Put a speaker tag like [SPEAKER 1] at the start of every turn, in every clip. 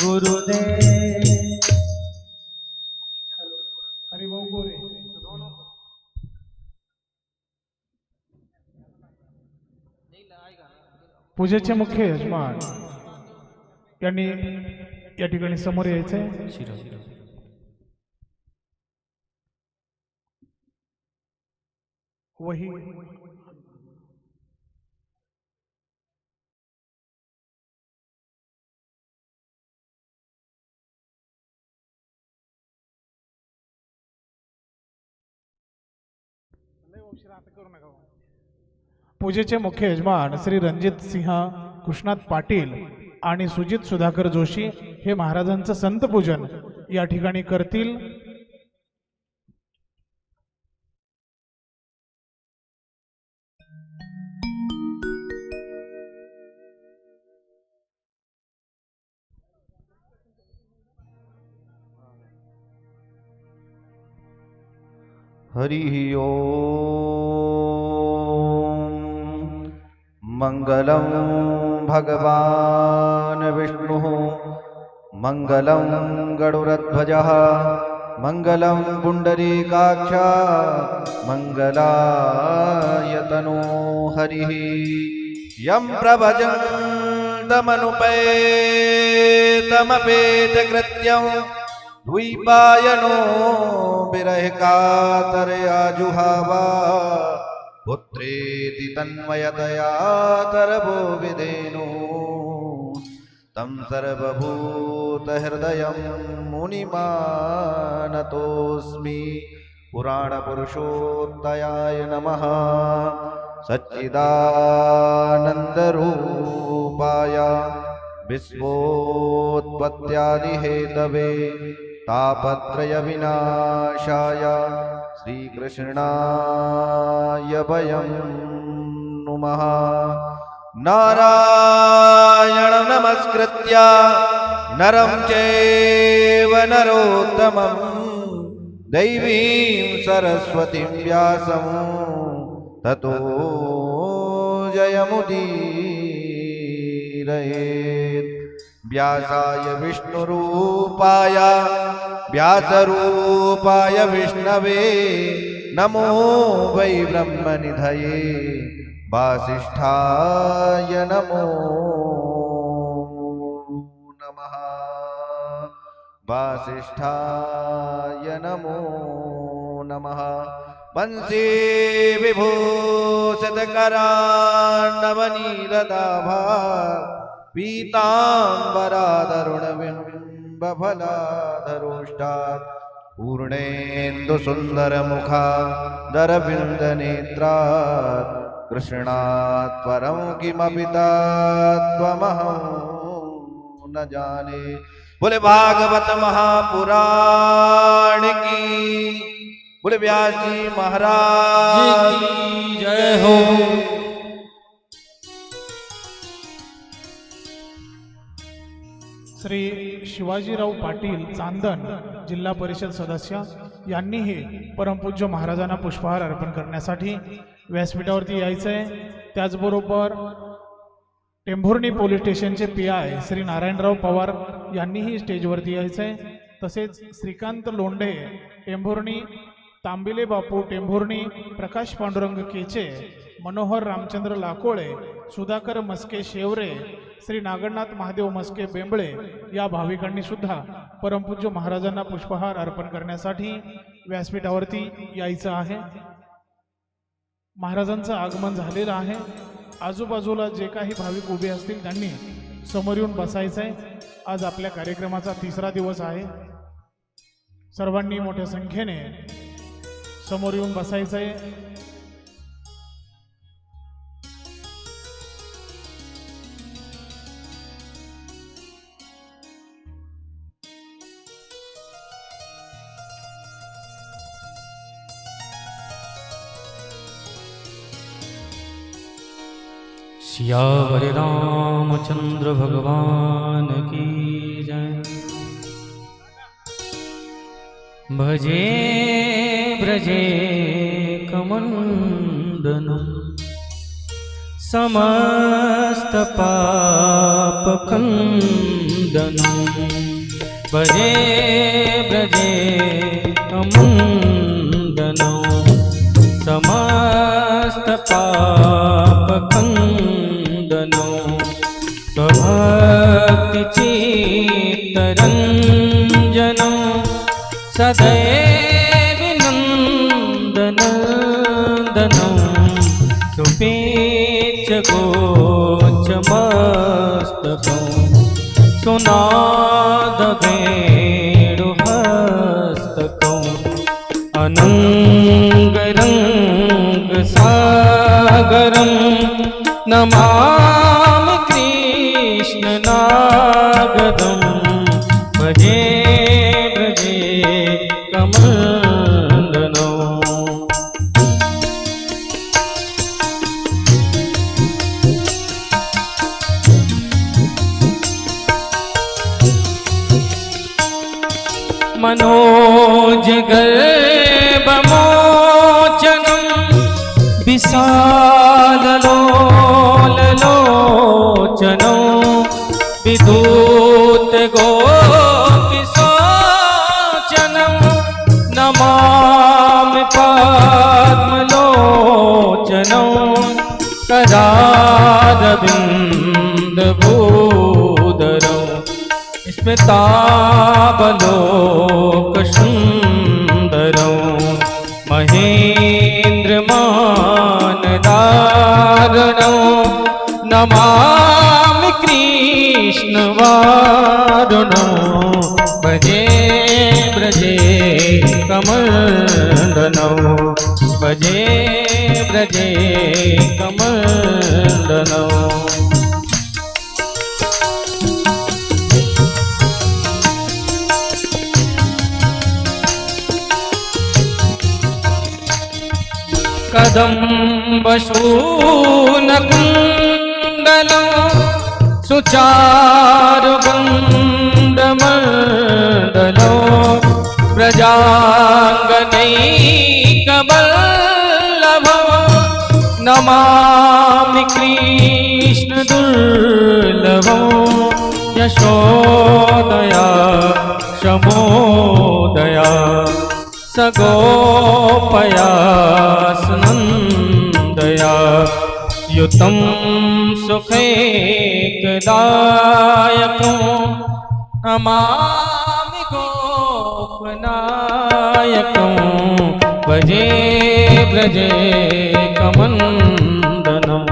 [SPEAKER 1] गुरुदेव
[SPEAKER 2] हरिभाऊ गोरे पूजेचे मुख्य यजमान यांनी या ठिकाणी समोर यायचंय. वही पूजेचे मुख्य यजमान श्री रणजित सिंह कृष्णात पाटील आणि सुजित सुधाकर जोशी हे महाराजांचं संत पूजन या ठिकाणी करतील.
[SPEAKER 3] हरिः ॐ मङ्गलं भगवान् विष्णुः। मङ्गलं गरुडध्वजः मङ्गलं पुण्डरीकाक्ष मङ्गलायतनो हरिः। यं प्रभजन्तमनुपेतमपेतकृत्यम्। द्वैपायनो विरहकातरया जुहावा पुत्रेति तन्मयतया तरवो विधेनु तं सर्वभूतहृदयं मुनिमानतोऽस्मि। पुराणपुरुषोत्तयाय नमः। सच्चिदानन्दरूपाय विश्वोत्पत्त्यादिहेतवे। तापत्रयविनाशाय श्रीकृष्णाय वयं नुमः। नारायण नमस्कृत्य नरं चैव नरोत्तमं दैवीं सरस्वतीं व्यासं ततो जयमुदीरयेत्। व्यासाय विष्णुरूपाय, व्यासरूपाय विष्णवे, नमो वै ब्रह्मनिधये, वासिष्ठाय नमो नमः, वासिष्ठाय नमो नमः। वंशी विभूषितकरान्नवनीलदाभा पीताम्बरादरुणबिम्बफलाधरोष्टात् पूर्णेन्दुसुन्दरमुखा दरविन्दनेत्रात् कृष्णात् परं किमपि तत्त्वमहं न जाने। बोले भागवत महापुराण की बोले व्यास जी महाराज
[SPEAKER 1] जय हो।
[SPEAKER 2] श्री शिवाजीराव पाटील चांदन जिल्हा परिषद सदस्य यांनीही परमपूज्य महाराजांना पुष्पहार अर्पण करण्यासाठी व्यासपीठावरती यायचं. आहे त्याचबरोबर टेंभुर्णी पोलीस स्टेशनचे पी आय श्री नारायणराव पवार यांनीही स्टेजवरती यायचं. आहे तसेच श्रीकांत लोंढे टेंभुर्णी तांबिले बापू टेंभुर्णी प्रकाश पांडुरंग केचे मनोहर रामचंद्र लाकोळे सुधाकर मस्के शेवरे श्री नागनाथ महादेव मस्के बेंबळे या भाविकांनी सुद्धा परमपूज्य महाराजांना पुष्पहार अर्पण करण्यासाठी व्यासपीठावरती यायचं आहे. महाराजांचं आगमन झालेलं आहे. आजूबाजूला जे काही भाविक उभे असतील त्यांनी समोर येऊन बसायचं आहे आज आपल्या कार्यक्रमाचा तिसरा दिवस आहे. सर्वांनी मोठ्या संख्येने समोर येऊन बसायचं आहे
[SPEAKER 1] सियावर रामचंद्र भगवान की जय भजे ब्रजे कमंडनम समस्त पाप भजे ब्रजे कमन्दनो समस्तपापखण्डनो स्वभक्तिचित्तरञ्जनो सदैविनन्दनन्दनं सुपेचगोचमस्तकं सुनादवेणुहस्तकम् अनङ्गरङ्गसागरं नमामि कृष्णनागदं भजे भजे कमन्दनो मनोजगर्भमोचनं विशाललोललोचनो विदूतगोपिशोचनं नमामि पद्मलोचनो करारविन्दभूधरौ स्मितावलोकसुन्दरौ महेन्द्रमानदारणौ नमामि સાધનો ભજે બ્રજે કમંડનો ભજે બ્રજે કમંડનો કદંબ શૂનકુંડલો સુચારુ ગંગ વ્રજાંગનૈકબલ્લભ નમામિ કૃષ્ણ દુર્લભો યશોદયા શમોદયા સગોપયાસનંદયા યુતમ સુખૈકદાયકો નમા गोपनायकं भजे ब्रजे कमन्दनं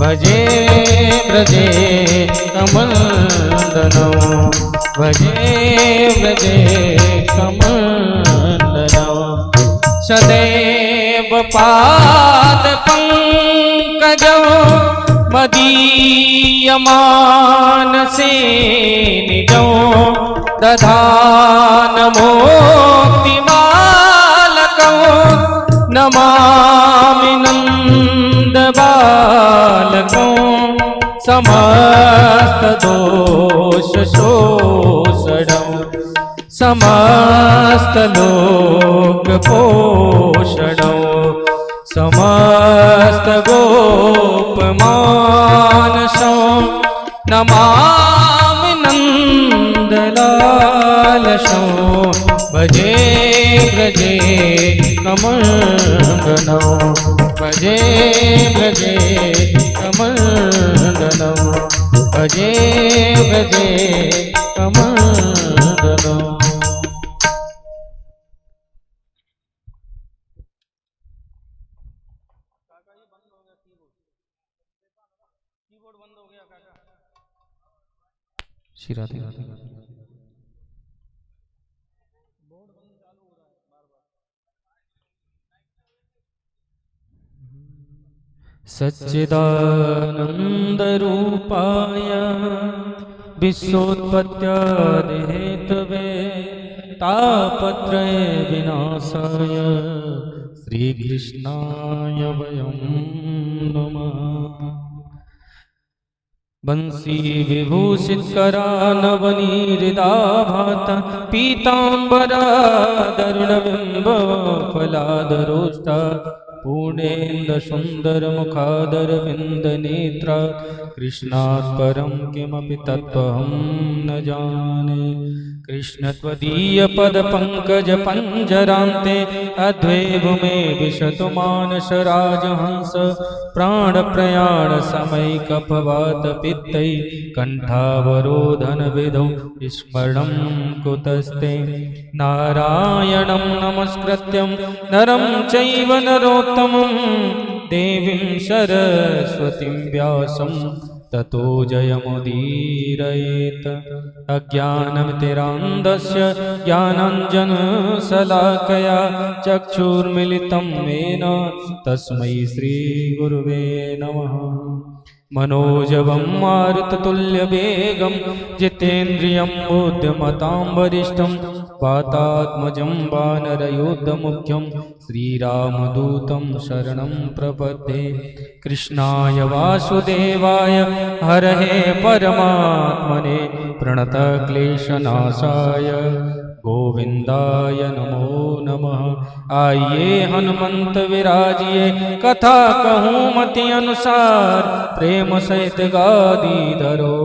[SPEAKER 1] भजे ब्रजे कमन्दनं भजे ब्रजे कमन्दनं सदैव पादपङ्कजौ मदीयमानसे निजौ दधानमोक्तिमालकौ નમામિ નંદ બાલકો સમસ્ત દોષ શોષણ સમસ્ત લોક પોષણ સમસ્ત ગોપમાન નમામિ નંદલાલ ભજે વ્રજે કમળ भजे ब्रजे कमन्दनौ भजे ब्रजे कमन्दनौ श्री राधे। सच्चिदानन्दरूपाय विश्वोत्पत्यादिहेतवे तापत्रये विनाशाय श्रीकृष्णाय वयं मम वंशी विभूषित्करा नवनीहृदाभात पीताम्बरा दर्णबिम्बफलादरोष्ट पूर्णेन्दुसुन्दरमुखादरविन्दनेत्रा कृष्णात् परं किमपि तत्त्वहं न जाने। कृष्णत्वदीयपदपङ्कजपञ्जरान्ते अद्वैभुमे विशतु मानसराजहंस प्राणप्रयाणसमैकपवातपित्तै कण्ठावरोधनविधौ स्मरणं कुतस्ते। नारायणं नमस्कृत्यं नरं चैव देवीं सरस्वतीं व्यासं ततो जयमुदीरयेत्। अज्ञानमितिरान्धस्य ज्ञानाञ्जनशलाकया चक्षुर्मिलितं येन तस्मै श्रीगुरुवे नमः। मनोजवं मारुततुल्यवेगं जितेन्द्रियं बुद्धिमतां वरिष्ठं वातात्मजं वानरयोद्धमुख्यं श्रीरामदूतं शरणं प्रपद्ये। कृष्णाय वासुदेवाय हरहे परमात्मने प्रणतक्लेशनाशाय गोविन्दाय नमो नमः। आइए हनुमंत विराजिए कथा कहूँ मति अनुसार, प्रेम सहित गादी धरो।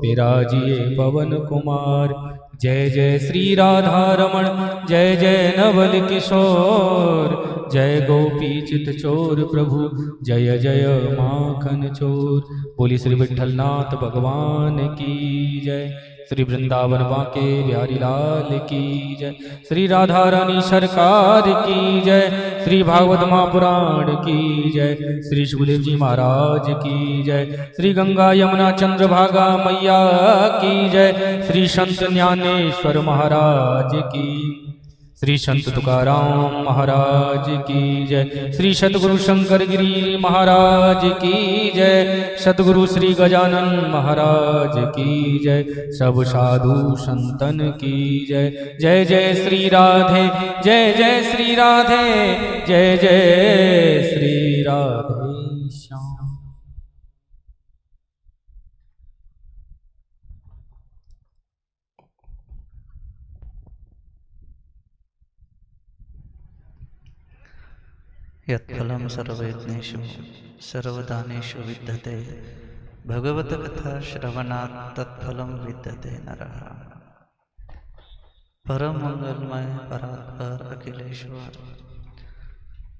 [SPEAKER 1] विराजिए पवन कुमार, जय जय श्री राधा रमण, जय जय नवल किशोर। जय गोपी चित चोर प्रभु, जय जय माखन चोर। बोली श्री विठलनाथ भगवान की जय। श्री वृंदावन बांके बिहारी लाल की जय। श्री राधा रानी सरकार की जय। श्री भागवत महापुराण की जय। श्री सुखदेव जी महाराज की जय। श्री गंगा यमुना चंद्रभागा मैया की जय। श्री संत ज्ञानेश्वर महाराज की श्री संत तुकाराम महाराज की जय। श्री सतगुरु शंकर गिरी महाराज की जय। सतगुरु श्री गजानन महाराज की जय। सब साधु संतन की जय। जय जय श्री राधे, जय जय श्री राधे, जय जय श्री राधे। श्याम।
[SPEAKER 4] यत्फलं सर्वयज्ञेषु सर्वदानेषु विद्यते। भगवतकथा श्रवणात् तत्फलं विद्यते नरः। परम मंगलमय परात्पर, अखिलेश्वर।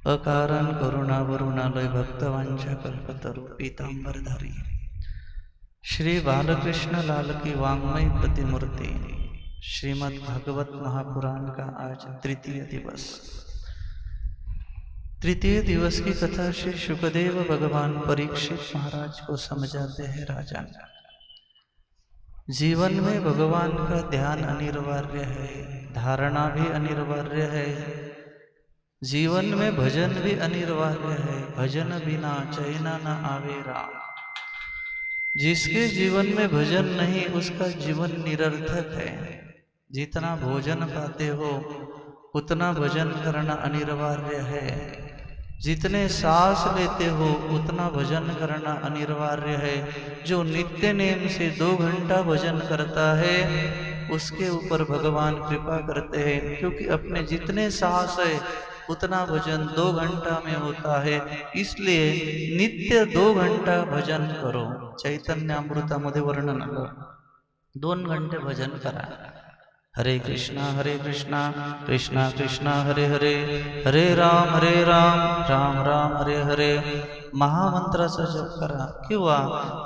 [SPEAKER 4] अकारण करुणावरुणालय भक्तवांच्या कल्पतरू पीतांबरधारी श्री बालकृष्ण लाल की वांग्मय प्रतिमूर्ति। श्रीमद् भागवत महापुराण का आज तृतीय दिवस। तृतीय दिवस की कथा श्री सुखदेव भगवान परीक्षित महाराज को समझाते हैं राजा। जीवन में भगवान का ध्यान अनिवार्य है, धारणा भी अनिवार्य है। जीवन में भजन भी अनिवार्य है, भजन बिना चैना न आवे राम। जिसके जीवन में भजन नहीं, उसका जीवन निरर्थक है। जितना भोजन पाते हो, उतना भजन करना अनिवार्य है। जितने सांस लेते हो, उतना भजन करना अनिवार्य है। जो नित्य नेम से दो घंटा भजन करता है, उसके ऊपर भगवान कृपा करते हैं, क्योंकि अपने जितने साहस है, उतना भजन दो घंटा में होता है। इसलिए नित्य दो घंटा भजन करो। चैतन्य अमृता अमृतामध्ये वर्णन आलं दोन घंटे भजन करा। हरे कृष्णा हरे कृष्णा कृष्णा कृष्णा, हरे हरे हरे राम हरे राम राम राम, हरे हरे। महामंत्राचा जप करा, किंवा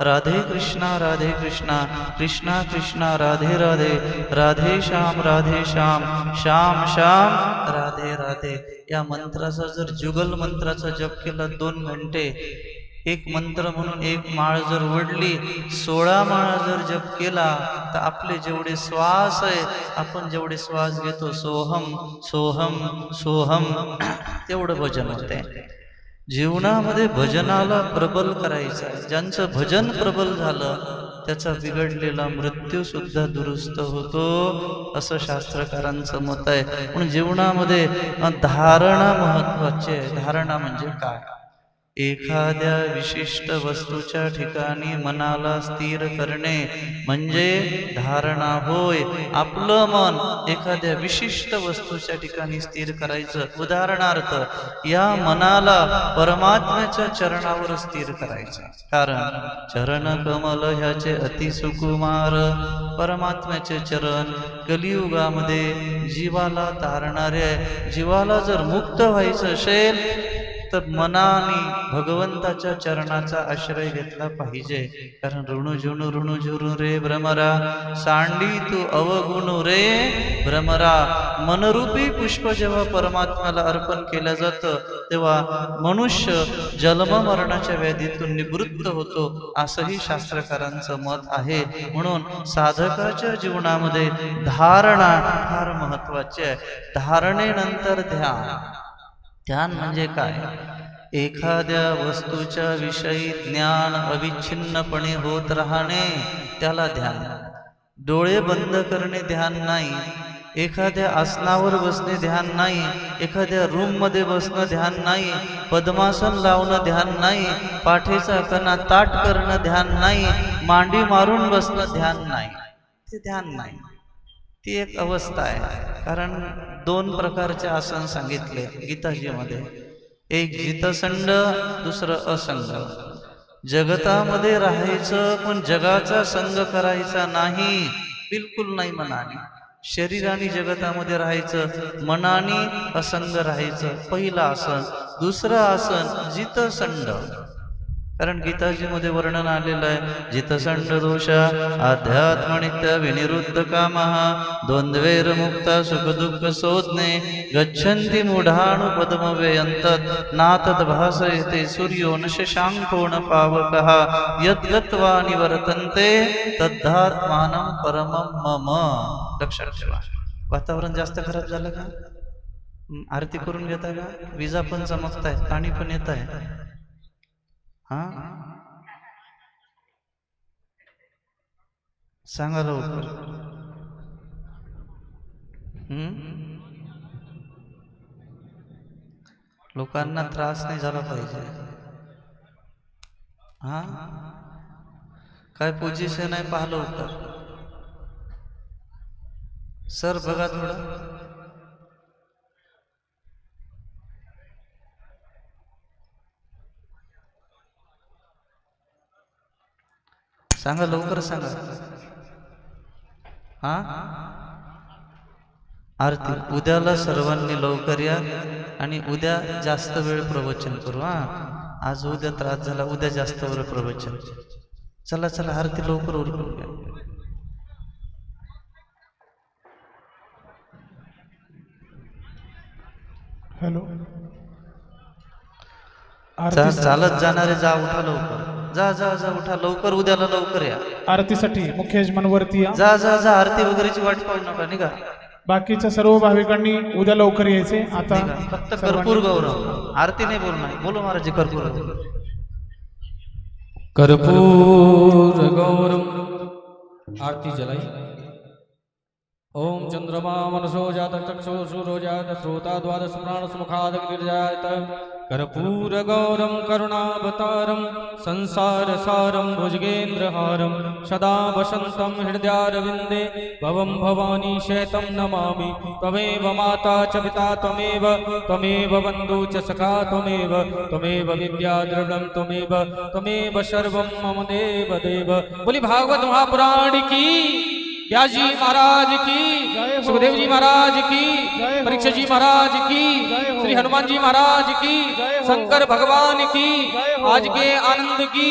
[SPEAKER 4] राधे कृष्णा राधे कृष्णा कृष्णा कृष्णा, राधे राधे राधे श्याम राधे श्याम श्याम श्याम, राधे राधे। या मंत्राचा जर जुगल मंत्राचा जप केला दोन घंटे एक मंत्र म्हणून एक माळ जर वडली सोळा माळा जर जप केला तर आपले जेवढे श्वास आहे आपण जेवढे श्वास घेतो सोहम सोहम सोहम तेवढं भजन होते जीवनामध्ये भजनाला प्रबल करायचं आहे. ज्यांचं भजन प्रबल झालं त्याचा बिघडलेला मृत्यू सुद्धा दुरुस्त होतो असं शास्त्रकारांचं मत आहे. पण जीवनामध्ये धारणा महत्वाची आहे. धारणा म्हणजे काय? एखाद्या विशिष्ट वस्तूच्या ठिकाणी मनाला स्थिर करणे म्हणजे धारणा होय. आपलं मन एखाद्या विशिष्ट वस्तूच्या ठिकाणी स्थिर करायचं. उदाहरणार्थ या मनाला परमात्म्याच्या चरणावर स्थिर करायचं. कारण चरण कमल ह्याचे अतिसुकुमार परमात्म्याचे चरण कलियुगामध्ये जीवाला तारणारे जीवाला जर मुक्त व्हायचं असेल तर मनाने भगवंताच्या चरणाचा आश्रय घेतला पाहिजे. कारण ऋणु झुणू ऋणु झुरू रे भ्रमरा. सांडी तू अवगुण रे भ्रमरा. मनरूपी पुष्प जेव्हा परमात्म्याला अर्पण केलं जातं तेव्हा मनुष्य जन्म मरणाच्या व्याधीतून निवृत्त होतो असंही शास्त्रकारांचं मत आहे. म्हणून साधकाच्या जीवनामध्ये धारणा फार महत्वाची आहे. धारणेनंतर ध्यान ध्यान म्हणजे काय? एखाद्या वस्तूच्या विषयी ज्ञान अविच्छिन्नपणे होत राहणे त्याला ध्यान. डोळे बंद करणे ध्यान नाही. एखाद्या आसनावर बसणे ध्यान नाही. एखाद्या रूममध्ये बसणं ध्यान नाही. पद्मासन लावणं ध्यान नाही. पाठीचा कणा ताट करणं ध्यान नाही. मांडी मारून बसणं ध्यान नाही. ते ध्यान नाही. ती एक अवस्था आहे. कारण दोन प्रकारचे आसन सांगितले गीताजीमध्ये. एक जितसंड दुसरं असंग. जगतामध्ये राहायचं पण जगाचा संग करायचा नाही बिलकुल नाही मनाने. शरीराने जगतामध्ये राहायचं मनाने असंग राहायचं. पहिलं आसन दुसरं आसन जितसंड. कारण गीताजीमध्ये वर्णन आलेलं आहे जितसंड दोष आध्यात्मनित्य विनिरुद्ध काम द्वंद्वेर मुक्ता सुख दुःख सोदने गच्छन्ति नातद भासयते सूर्यो न शशांको न पावकः यद्गत्वा निवर्तन्ते तद्धात्मानं परमं मम। लक्षात ठेवा. वातावरण जास्त खराब झालं का? आरती करून घेता का? विजा पण चमकत आहेत पाणी पण येत आहे हा? सांगा लवकर लोकांना त्रास नाही झाला पाहिजे. हा? काय पोझिशन आहे पाहिलं होतं. सर बघा थोडं. सांगा लवकर सांगा. हा? आरती. उद्याला सर्वांनी लवकर या आणि उद्या जास्त वेळ प्रवचन करू हा? आज उद्या त्रास झाला उद्या जास्त वेळ प्रवचन. चला चला आरती लवकर उरकून घ्या.
[SPEAKER 2] हॅलो.
[SPEAKER 4] चालत जाणारे जा उठा लवकर. जा जा जा उठा लवकर उद्याला लवकर या.
[SPEAKER 2] आरतीसाठी मुख्य यजमान वरती या.
[SPEAKER 4] जा जा जा आरती वगैरेची वाट पाहू नका निघा.
[SPEAKER 2] बाकीच्या सर्व भाविकांनी उद्या लवकर यायचे. आता
[SPEAKER 4] निघा. फक्त
[SPEAKER 2] सर्वांनी-
[SPEAKER 4] कर्पूर गौरव. आरती नाही बोलणार. बोलो महाराज कर्पूर गौरव.
[SPEAKER 1] कर्पूर गौरम आरती जलाई. ओम चंद्रमा मनसो जात चक्षु सूरो जात श्रोता द्वादश प्राण सुमुखाद गिरिजात। कर्पूर गौरम करुणावतारम संसार सारम भुजगेन्द्रहारम सदा वसंतं हृदयारविन्दे, भवं भवानी शैतं नमामि। त्वमेव माता च पिता त्वमेव त्वमेव बन्धु च सखा त्वमेव त्वमेव विद्या द्रविणं त्वमेव त्वमेव सर्वं मम देव देव। बोली भागवत महापुराण की व्यास जी महाराज की सुखदेव जी महाराज की परीक्षा जी महाराज की श्री हनुमान जी महाराज की शंकर भगवान की आज के आनंद की।